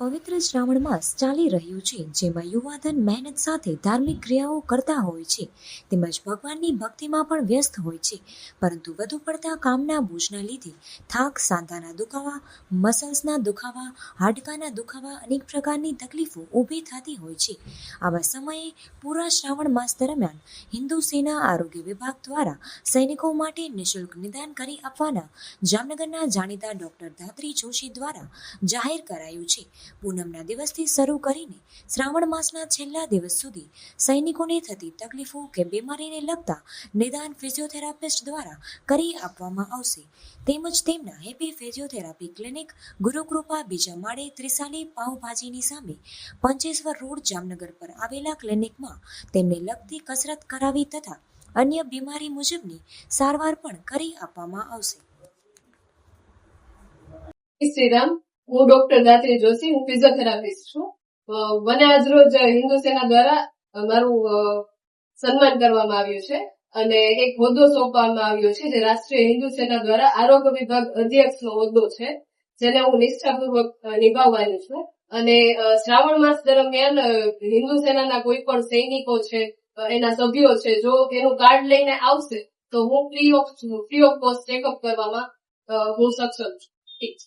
પવિત્ર શ્રાવણ માસ ચાલી રહ્યું છે, જેમાં યુવાધન મહેનત સાથે ધાર્મિક ક્રિયાઓ કરતા હોય છે, તેમજ ભગવાનની ભક્તિમાં પણ વ્યસ્ત હોય છે, પરંતુ વધુ પડતા કામના બોજના લીધે થાક સાંધાના દુખાવા, મસલ્સના દુખાવા, હાડકાના દુખાવા અનેક પ્રકારની તકલીફો ઊભી થતી હોય છે. આવા સમયે પૂરા શ્રાવણ માસ દરમિયાન હિન્દુ સેના આરોગ્ય વિભાગ દ્વારા સૈનિકો માટે નિઃશુલ્ક નિદાન કરી આપવાના જામનગરના જાણીતા ડોક્ટર ધાત્રી જોશી દ્વારા જાહેર કરાયું છે. પૂનમના દિવસથી શરૂ કરીને શ્રાવણ માસના છેલ્લા દિવસ સુધી સૈનિકોને થતી તકલીફો કે બીમારીને લગતા નિદાન ફિઝિયોથેરાપિસ્ટ દ્વારા કરી આપવામાં આવશે. તેમજ તેમના હેપી ફિઝિયોથેરાપી ક્લિનિક ગુરુકૃપા બીજા માળે ત્રિસાલી પાઉભાજીની સામે પંચેશ્વર રોડ, જામનગર પર આવેલા ક્લિનિકમાં તેમને લગતી કસરત કરાવી તથા અન્ય બીમારી મુજબની સારવાર પણ કરી આપવામાં આવશે. શ્રીરામ હું ડોક્ટર ગાત્રી જોશી, હું ફિઝિયોથેરાપિસ્ટ છું. મને આજ રોજ હિન્દુ સેના દ્વારા મારું સન્માન કરવામાં આવ્યું છે અને એક હોદ્દો સોંપવામાં આવ્યો છે જે રાષ્ટ્રીય હિન્દુ સેના દ્વારા આરોગ્ય વિભાગ અધ્યક્ષનો હોદ્દો છે, જેને હું નિષ્ઠાપૂર્વક નિભાવવાની છું. અને શ્રાવણ માસ દરમિયાન હિન્દુ સેનાના કોઈ પણ સૈનિકો છે એના સભ્યો છે, જો એનું કાર્ડ લઈને આવશે, તો હું free of free of cost checkup કરવામાં હું સક્ષમ છું. ઠીક છે.